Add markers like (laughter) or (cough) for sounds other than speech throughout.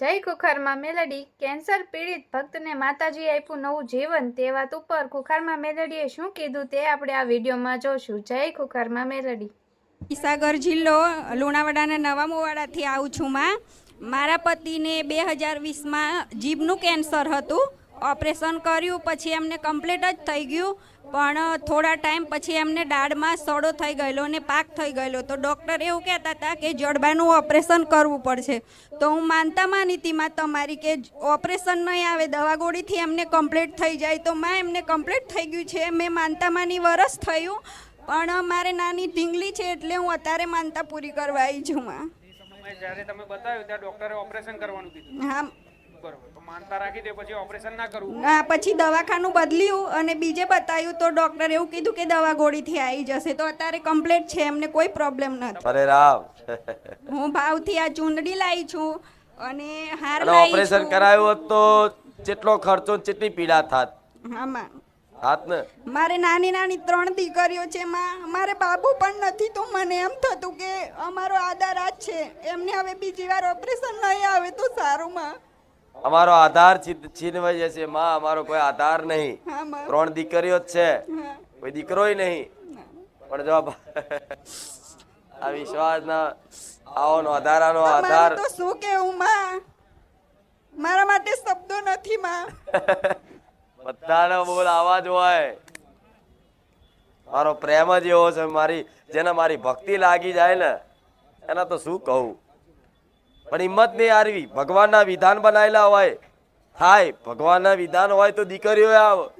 જય કુખારમાં મેલડી, કેન્સર પીડિત ભક્તને માતાજી આપ્યું નવું જીવન તે વાત ઉપર કુખારમાં મેલડીએ શું કીધું તે આપણે આ વિડીયોમાં જોશું. જય કુખારમાં મેલડી. મહીસાગર જિલ્લો, લુણાવાડાના નવા મોવાડાથી આવું છું મારા પતિને બે હજાર વીસમાં જીભનું કેન્સર હતું. ઓપરેશન કર્યું પછી એમને કમ્પ્લીટ જ થઈ ગયું પણ થોડા ટાઈમ પછી એમને દાઢમાં સડો થઈ ગયેલો અને પાક થઈ ગયેલો. તો ડૉક્ટર એવું કહેતા હતા કે જડબાનું ઓપરેશન કરવું પડશે. તો હું માનતા માનીતીમાં તમારી કે ઓપરેશન નહીં આવે દવા ગોળીથી એમને કમ્પ્લીટ થઈ જાય તો માં એમને કમ્પ્લીટ થઈ ગયું છે. મેં માનતા માની વરસ થયું પણ મારે નાની ઢીંગલી છે એટલે હું અત્યારે માનતા પૂરી કરવા આવી છું માં. જ્યારે તમે બતાવ્યું ત્યાં ડોક્ટરે ઓપરેશન કરવાનું કીધું. હા. બરોબર. માનતા રાખી દે પછી ઓપરેશન ના કરવું હા, પછી દવાખાનું બદલ્યું અને બીજે બતાવ્યું તો ડૉક્ટરે એવું કીધું કે દવા ગોળીથી આવી જશે. તો અત્યારે કમ્પ્લીટ છે એમને કોઈ પ્રોબ્લેમ નથી. અરે રામ. હું ભાવથી આ ચૂંદડી લાવી છું અને હાર અને લાવી ઓપરેશન છું. કરાયું હોત તો કેટલો ખર્ચો ને કેટલી પીડા થાત. આમાં થાત ને? મારે નાની નાની ત્રણ દીકરીઓ છે માં. મારે બાબુ પણ નથી તો મને એમ થતું કે અમારો આધાર આ જ છે. એમને હવે બીજી વાર ઓપરેશન નહીં આવે તો સારું માં. અમારો આધાર છીનવાઈ જશે માં અમારો કોઈ આધાર નહીં. ત્રણ દીકરીઓ જ છે. કોઈ દીકરો નહીં. પણ જો (laughs) આ- વિશ્વાસ ના આવો નો આધારાનો આધાર તો શું કેવું માં? મારા માટે શબ્દો નથી માં. (laughs) બધાનો બોલ આવા જ હોય. મારો પ્રેમ જ એવો છે. મારી જેને મારી ભક્તિ લાગી જાય ને એના તો શું કહું? પણ હિંમત નહીં હારવી. ભગવાનના વિધાન બનાવેલા હોય. થાય. ભગવાનના વિધાન હોય તો દીકરીઓ આવ.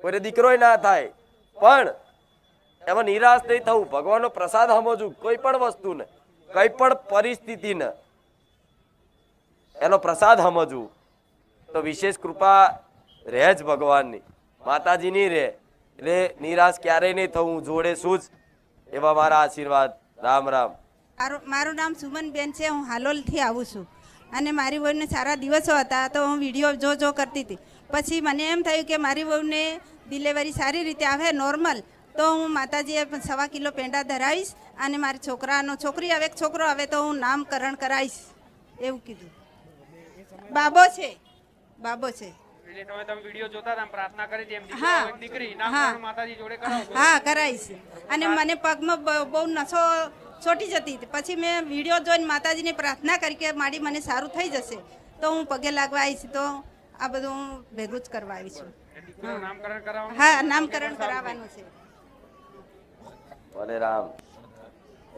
કોઈને દીકરો ના થાય. પણ એમાં નિરાશ નહીં થવું. ભગવાનનો પ્રસાદ સમજવું. કોઈ પણ વસ્તુને કઈ પણ પરિસ્થિતિને એનો પ્રસાદ સમજવું. તો વિશેષ કૃપા રહે જ ભગવાનની. માતાજીની રહે. એટલે નિરાશ ક્યારેય નહીં થવું. જોડે શું જ. એવા મારા આશીર્વાદ. રામ રામ. મારું નામ સુમનબેન છે હું હાલોલથી આવું છું. અને મારી વહુને સારા દિવસો હતા તો હું વીડિયો જો જો કરતી હતી. પછી મને એમ થયું કે મારી વહુને ડિલિવરી સારી રીતે આવે નોર્મલ તો હું માતાજીએ સવા કિલો પેંડા ધરાવીશ અને મારી છોકરાનો છોકરી આવે છોકરો આવે તો હું નામકરણ કરાવીશ. એવું કીધું. બાબો છે. બાબો છે. હા. કરાવીશ. અને મને પગમાં બહુ નસો છોટી જતી હતી. પછી મેં વીડિયો જોઈને માતાજીને પ્રાર્થના કરી કે મારી મને સારું થઈ જશે તો હું પગે લાગવા આવીશ તો આ બધું હું ભેગું જ કરવા આવી છું દીકરીનું નામકરણ કરાવવાનું હા નામકરણ કરાવવાનું છે. ભલે રામ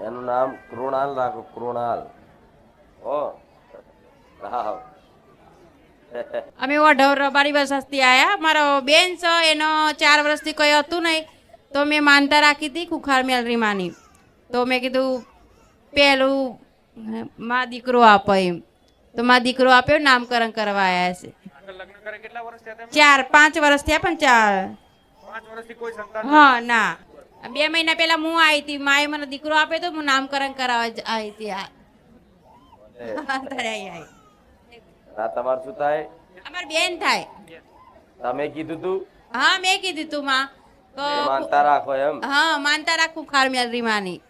એનું નામ કૃણાલ રાખો કૃણાલ. ઓ રામ. અમે વઢવ રબારી વસતી આવ્યા મારો બેન છે એનો ચાર વર્ષથી કંઈ હતું નહીં. તો મેં માનતા રાખી હતી કુખાર મેલરી માની તો મેં કીધું પહેલું માં દીકરો આપો એમ. તો માં દીકરો આપ્યો નામકરણ કરવા આવ્યા છે. આગળ લગ્ન કરે કેટલા વર્ષ થયા તેમ? ચાર પાંચ વર્ષ થયા પણ ચાર. પાંચ વર્ષથી કોઈ સંતાન હા ના. બે મહિના પહેલા હું આવી હતી માએ મને દીકરો આપ્યો તો હું નામકરણ કરાવવા આવી હતી (laughs) તમારું શું થાય? અમારી બેન થાય. તમે કીધું તું? હા મેં કીધું તું માં. તો માનતા રાખો એમ. હા માનતા રાખું ખાર મેલરી માની.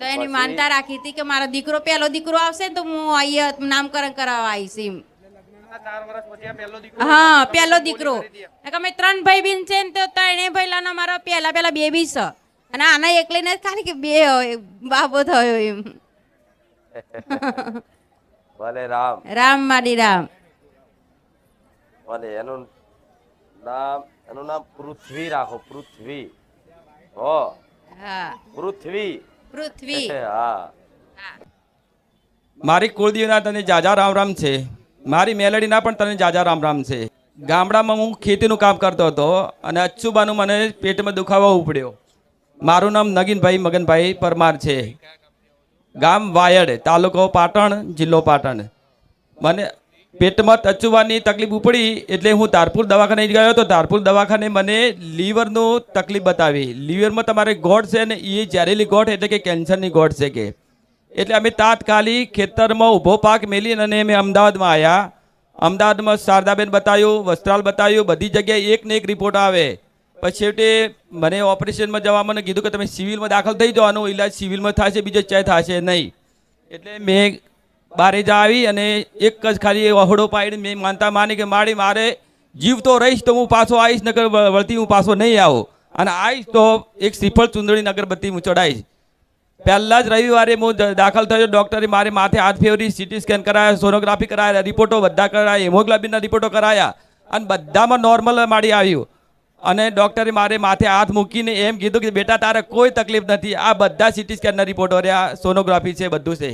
તો એની માનતા રાખી હતી કે મારો દીકરો પહેલો દીકરો આવશે ને તો હું અહીંયા નામકરણ કરાવવા આવીશ એમ. લગ્નના ચાર વર્ષ પછી આ પહેલો દીકરો હા પહેલો દીકરો. અમે ત્રણ ભાઈ બહેન છે ને તો ત્રણેય ભાઈલાનો મારો પહેલા પહેલા બેબી છે. અને આના એકલીને જ ખાલી કે બે હોય, બાબો થયો એમ. ભલે રામ. રામ મારી રામ. ભલે એનું નામ એનું નામ પૃથ્વી રાખો પૃથ્વી. હો. હા. પૃથ્વી. પૃથ્વી. હા. મારી કુળદેવના તને જાજા રામ રામ છે. મારી મેલડીના પણ તને જાજા રામ રામ છે. ગામડામાં હું ખેતીનું કામ કરતો હતો અને અચ્છુબાનું મને પેટમાં દુખાવો ઉપડ્યો. મારું નામ નગીનભાઈ મગનભાઈ પરમાર છે. ગામ વાયડ તાલુકો પાટણ જિલ્લો પાટણ. મને પેટમાં ટચવાની તકલીફ ઉપડી એટલે હું ધારપુર દવાખાને ગયો તો ધારપુર દવાખાને મને લીવરનું તકલીફ બતાવી. લીવરમાં તમારે ગોઠ છે ને એ ઝેરેલી ગોઠ એટલે કે કેન્સરની ગોઠ છે કે. એટલે અમે તાત્કાલિક ખેતરમાં ઊભો પાક મેલીને અને અમે અમદાવાદમાં આવ્યા અમદાવાદમાં શારદાબેન બતાવ્યું વસ્ત્રાલ બતાવ્યું બધી જગ્યાએ એક ને એક રિપોર્ટ આવે. પછી છેવટે મને ઓપરેશનમાં જવા મને કીધું કે તમે સિવિલમાં દાખલ થઈ જવાનું ઇલાજ સિવિલમાં થશે, બીજો ચાય થશે નહીં. એટલે મેં બારે જા આવી અને એક જ ખાલી વહોડો પાડીને મેં માનતા માની કે મારી મારે જીવતો રહીશ તો હું પાછો આવીશ નગર વળતી હું પાછો નહીં આવો. અને આવીશ તો એક શ્રીફળ ચુંદડી અગરબત્તી હું ચડાવીશ. પહેલાં જ રવિવારે હું દાખલ થયો ડૉક્ટરે મારે માથે હાથ ફેવરી સીટી સ્કેન કરાયા, સોનોગ્રાફી કરાયા, રિપોર્ટો બધા કરાયા, હિમોગ્લોબિનના રિપોર્ટો કરાયા અને બધામાં નોર્મલ મારી આવ્યું. અને ડૉક્ટરે મારે માથે હાથ મૂકીને એમ કીધું કે બેટા, તારે કોઈ તકલીફ નથી. આ બધા સીટી સ્કેનના રિપોર્ટો રહ્યા, સોનોગ્રાફી છે, બધું છે.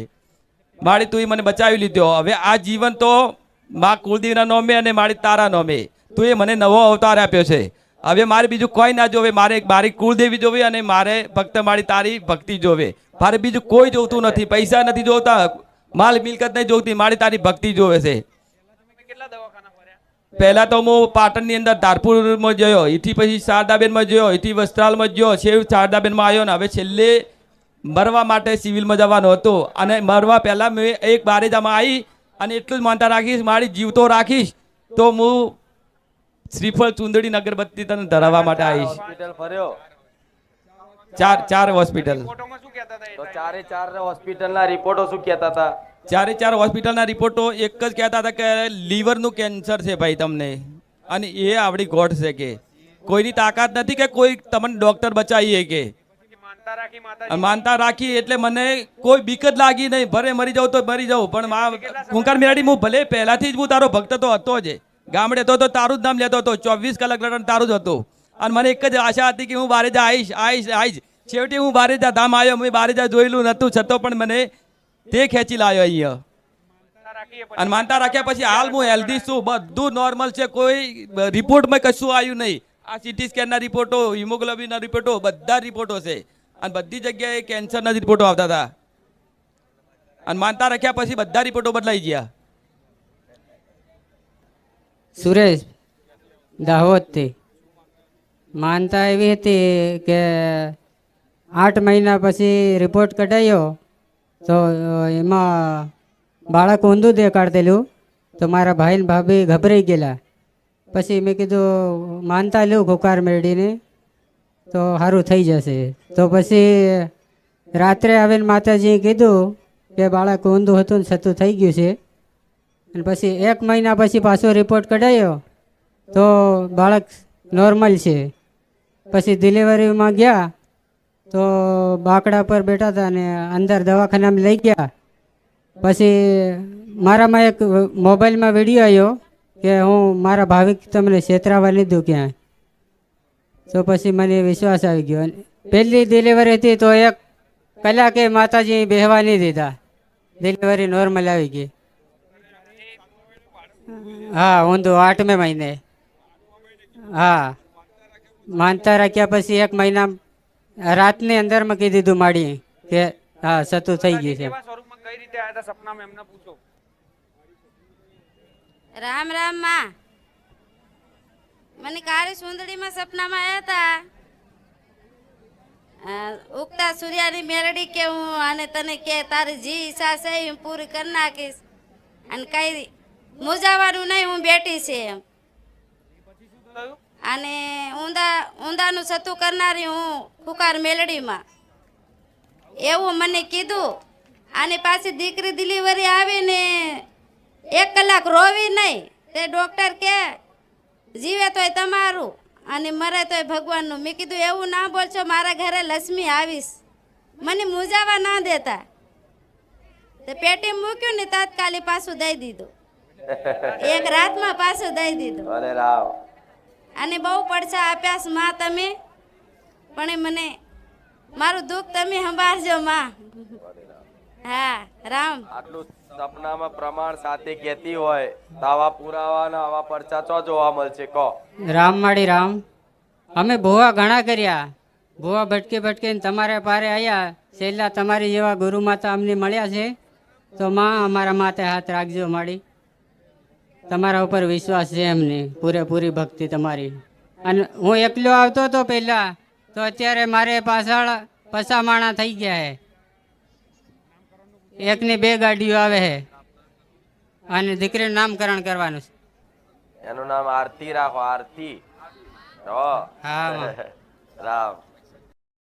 મારી તું મને બચાવી લીધો. હવે આ જીવન તો મા કુલદેવના નોમે અને મારી તારા નોમે. તું એ મને નવો અવતાર આપ્યો છે. હવે મારે બીજું કોઈ ના જોવે. મારે મારી કુળદેવી જોવે અને મારે ફક્ત મારી તારી ભક્તિ જોવે. મારે બીજું કોઈ જોતું નથી. પૈસા નથી જોતા. માલ મિલકત નહીં જોતી. મારી તારી ભક્તિ જોવે છે. પહેલા તો હું પાટણની અંદર ધારપુરમાં ગયો. એથી પછી શારદાબેનમાં ગયો. એથી વસ્ત્રાલમાં ગયો. છેવ શારદાબેનમાં આવ્યો ને. હવે છેલ્લે મરવા માટે સિવિલમાં જવાનો હતો. અને મરવા પહેલાં મેં એક બારેજામાં આવી અને એટલું જ માનતા રાખીશ મારી જીવતો રાખીશ. તો હું શ્રીફળ ચુંદડી અગરબત્તી તને ધરાવવા માટે આવીશ. ચાર ચાર હોસ્પિટલ. શું કહેતા હતા એ? ચારે ચાર હોસ્પિટલના રિપોર્ટો શું કહેતા હતા? ચારે ચાર હોસ્પિટલના રિપોર્ટો એક જ કહેતા હતા કે લીવરનું કેન્સર છે ભાઈ તમને. અને એ આવડી ગોઠ છે કે કોઈની તાકાત નથી કે કોઈ તમને ડૉક્ટર બચાવીએ કે. માનતા રાખી એટલે મને કોઈ બીક જ લાગી નહીં. ભરે મરી જાઉં તો મરી જાઉં પણ મા કુંકાર મેરાડી હું ભલે પહેલાથી જ હું તારો ભક્ત તો હતો જ. ગામડે તો તો તારું જ નામ લેતો હતો ચોવીસ કલાક લડન તારું જ હતું. અને મને એક જ આશા હતી કે હું બારેજા આવીશ આવીશ આવીશ છેવટે હું બારેજા ધામ આવ્યો મેં બારેજા જોયેલું નહોતું છતાં પણ મને તે ખેંચી લાવ્યો અહીંયા. અને માનતા રાખ્યા પછી હાલ હું હેલ્ધી છું બધું નોર્મલ છે કોઈ રિપોર્ટમાં કશું આવ્યું નહીં. આ સીટી સ્કેનના રિપોર્ટો હિમોગ્લોબિનના રિપોર્ટો બધા રિપોર્ટો છે. અને બધી જગ્યાએ કેન્સરના જ રિપોર્ટો આવતા હતા. અને માનતા રાખ્યા પછી બધા રિપોર્ટો બદલાઈ ગયા. સુરેશ, દાહોદથી. માનતા એવી હતી કે આઠ મહિના પછી રિપોર્ટ કઢાયો, તો એમાં બાળક ઊંધું દેખાડતેલું તો મારા ભાઈ ને ભાભી ગભરાઈ ગયેલા. પછી મેં કીધું, માનતા લેવું ખુકાર મેળવીને. તો સારું થઈ જશે. તો પછી રાત્રે આવીને માતાજીએ કીધું કે બાળક ઊંધું હતું ને છતું થઈ ગયું છે. અને પછી એક મહિના પછી પાછો રિપોર્ટ કઢાયો તો બાળક નોર્મલ છે. પછી ડિલિવરીમાં ગયા તો બાકડા પર બેઠા હતા અને અંદર દવાખાનામાં લઈ ગયા. પછી મારામાં એક મોબાઈલમાં વીડિયો આવ્યો કે હું મારા ભાવિક તમને છેતરાવા લીધું ક્યાંય. તો પછી મને વિશ્વાસ આવી ગયો. પહેલી ડિલિવરી હતી તો એક કલાકે માતાજી બેહવા નહીં દીધા. ડિલિવરી નોર્મલ આવી ગઈ. હા ઊંધો આઠમે મહિને. હા. માનતા રાખ્યા પછી એક મહિના રાતની અંદરમાં કીધી દીધું માડી કે હા સતું થઈ ગયું છે. કઈ રીતે આવ્યા સપનામાં એમને પૂછો. રામ રામમાં. મને કાળી સુંદરીમાં સપનામાં આવ્યા હતા ઉગતા સૂર્યાની મેરડી કે હું અને તને કે તારી જી ઈચ્છા છે હું પૂરી કરી નાખીશ. અને કઈ મોજાવાનું નહીં, હું બેઠી છે એમ. અને ઊંધા, ઊંધાનું સતું કરનારી હું ફુકાર મેલડીમાં. એવું મને કીધું. અને પાછી દીકરી ડિલિવરી આવીને એક કલાક રોવી નહીં. તે ડૉક્ટર કે જીવે તોય તમારું અને મરે તોય ભગવાનનું. મેં કીધું એવું ના બોલશો મારા ઘરે લક્ષ્મી આવીશ. મને મૂંઝાવા ના દેતા. તે પેટી મૂક્યું ને તાત્કાલિક પાછું દઈ દીધું. એક રાતમાં પાછું દઈ દીધું. અરે અને બહુ પડછા આપ્યા માં તમે. પણ મને મારું દુઃખ તમે સંભાળજો માં. હા રામ. આટલું સપનામાં પ્રમાણ સાથે કહેતી હોય તો પુરાવાના આવા પરચા ચો જોવા મળશે? કહો. રામ માળી રામ. અમે ભોવા ઘણા કર્યા. ભોવા ભટકી ભટકીને તમારે પારે આવ્યા છેલ્લા તમારી જેવા ગુરુ માતા અમને મળ્યા છે. તો માં, અમારા માથે હાથ રાખજો માડી તમારા ઉપર વિશ્વાસ છે એમને પૂરેપૂરી ભક્તિ તમારી. અને હું એકલો આવતો હતો પહેલાં, તો અત્યારે મારે પાછળ પસામાણા થઈ ગયા છે એકની બે ગાડીઓ આવે છે. અને દીકરીનું નામકરણ કરવાનું છે. એનું નામ આરતી રાખો આરતી. હો. રામ.